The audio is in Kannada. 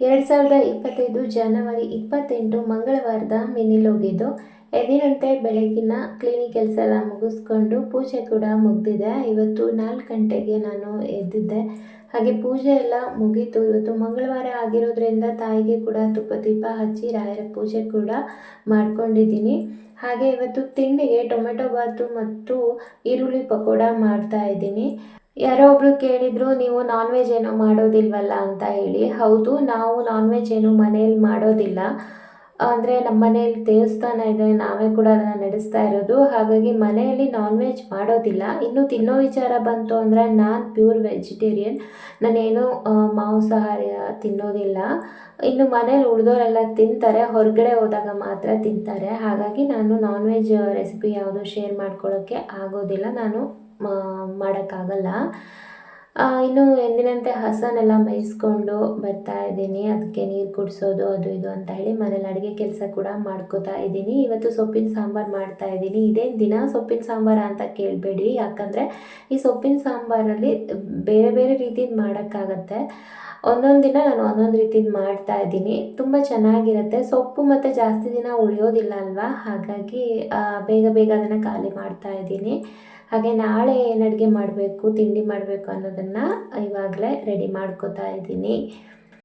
ಎರಡು ಸಾವಿರದ ಇಪ್ಪತ್ತೈದು ಜನವರಿ ಇಪ್ಪತ್ತೆಂಟು ಮಂಗಳವಾರದ ಮಿನಿಲ್ ಹೋಗಿದ್ದು ಎದಿನಂತೆ ಬೆಳಗಿನ ಕ್ಲಿನಿಕ್ ಕೆಲಸ ಎಲ್ಲ ಮುಗಿಸ್ಕೊಂಡು ಪೂಜೆ ಕೂಡ ಮುಗ್ದಿದೆ. ಇವತ್ತು ನಾಲ್ಕು ಗಂಟೆಗೆ ನಾನು ಎದ್ದಿದ್ದೆ. ಹಾಗೆ ಪೂಜೆ ಎಲ್ಲ ಮುಗೀತು. ಇವತ್ತು ಮಂಗಳವಾರ ಆಗಿರೋದ್ರಿಂದ ತಾಯಿಗೆ ಕೂಡ ತುಪ್ಪ, ದೀಪ ಹಚ್ಚಿ ರಾಯರ ಪೂಜೆ ಕೂಡ ಮಾಡ್ಕೊಂಡಿದ್ದೀನಿ. ಹಾಗೆ ಇವತ್ತು ತಿಂಡಿಗೆ ಟೊಮೆಟೊ ಬಾತು ಮತ್ತು ಈರುಳ್ಳಿ ಪಕೋಡ ಮಾಡ್ತಾ ಇದ್ದೀನಿ. ಯಾರೋ ಒಬ್ರು ಕೇಳಿದ್ರು, ನೀವು ನಾನ್ ವೆಜ್ ಏನೋ ಮಾಡೋದಿಲ್ವಲ್ಲ? ಅಂತ ಹೇಳಿ. ಹೌದು, ನಾವು ನಾನ್ ವೆಜ್ ಏನು ಮನೇಲಿ ಮಾಡೋದಿಲ್ಲ. ಅಂದರೆ ನಮ್ಮ ಮನೆಯಲ್ಲಿ ದೇವಸ್ಥಾನ ಇದೆ, ನಾವೇ ಕೂಡ ಅದನ್ನ ನಡೆಸ್ತಾ ಇರೋದು. ಹಾಗಾಗಿ ಮನೆಯಲ್ಲಿ ನಾನ್ ವೆಜ್ ಮಾಡೋದಿಲ್ಲ. ಇನ್ನು ತಿನ್ನೋ ವಿಚಾರ ಬಂತು ಅಂದರೆ ನಾನು ಪ್ಯೂರ್ ವೆಜಿಟೇರಿಯನ್. ನಾನೇನು ಮಾಂಸಾಹಾರ ತಿನ್ನೋದಿಲ್ಲ. ಇನ್ನು ಮನೇಲಿ ಉಳಿದೋರೆಲ್ಲ ತಿಂತಾರೆ, ಹೊರಗಡೆ ಹೋದಾಗ ಮಾತ್ರ ತಿಂತಾರೆ. ಹಾಗಾಗಿ ನಾನು ನಾನ್ ವೆಜ್ ರೆಸಿಪಿ ಯಾವುದು ಶೇರ್ ಮಾಡ್ಕೊಳ್ಳೋಕ್ಕೆ ಆಗೋದಿಲ್ಲ. ನಾನು ಮಾಡೋಕ್ಕಾಗಲ್ಲ. ಇನ್ನು ಎಂದಿನಂತೆ ಹಸನೆಲ್ಲ ಮೇಯಿಸ್ಕೊಂಡು ಬರ್ತಾ ಇದ್ದೀನಿ. ಅದಕ್ಕೆ ನೀರು ಕುಡಿಸೋದು, ಅದು ಇದು ಅಂತ ಹೇಳಿ ಮನೇಲಿ ಅಡುಗೆ ಕೆಲಸ ಕೂಡ ಮಾಡ್ಕೋತಾ ಇದ್ದೀನಿ. ಇವತ್ತು ಸೊಪ್ಪಿನ ಸಾಂಬಾರು ಮಾಡ್ತಾ ಇದ್ದೀನಿ. ಇದೇನು ದಿನ ಸೊಪ್ಪಿನ ಸಾಂಬಾರ ಅಂತ ಕೇಳಬೇಡಿ. ಯಾಕಂದರೆ ಈ ಸೊಪ್ಪಿನ ಸಾಂಬಾರಲ್ಲಿ ಬೇರೆ ಬೇರೆ ರೀತಿದು ಮಾಡೋಕ್ಕಾಗತ್ತೆ. ಒಂದೊಂದು ದಿನ ನಾನು ಒಂದೊಂದು ರೀತಿದು ಮಾಡ್ತಾ ಇದ್ದೀನಿ. ತುಂಬ ಚೆನ್ನಾಗಿರುತ್ತೆ. ಸೊಪ್ಪು ಮತ್ತು ಜಾಸ್ತಿ ದಿನ ಉಳಿಯೋದಿಲ್ಲ ಅಲ್ವಾ? ಹಾಗಾಗಿ ಬೇಗ ಬೇಗ ಅದನ್ನು ಖಾಲಿ ಮಾಡ್ತಾ ಇದ್ದೀನಿ. ಹಾಗೆ ನಾಳೆ ಏನು ಅಡುಗೆ ಮಾಡಬೇಕು ತಿಂಡಿ ಮಾಡಬೇಕು ಅನ್ನೋದನ್ನು ಇವಾಗಲೇ ರೆಡಿ ಮಾಡ್ಕೋತಾ ಇದ್ದೀನಿ.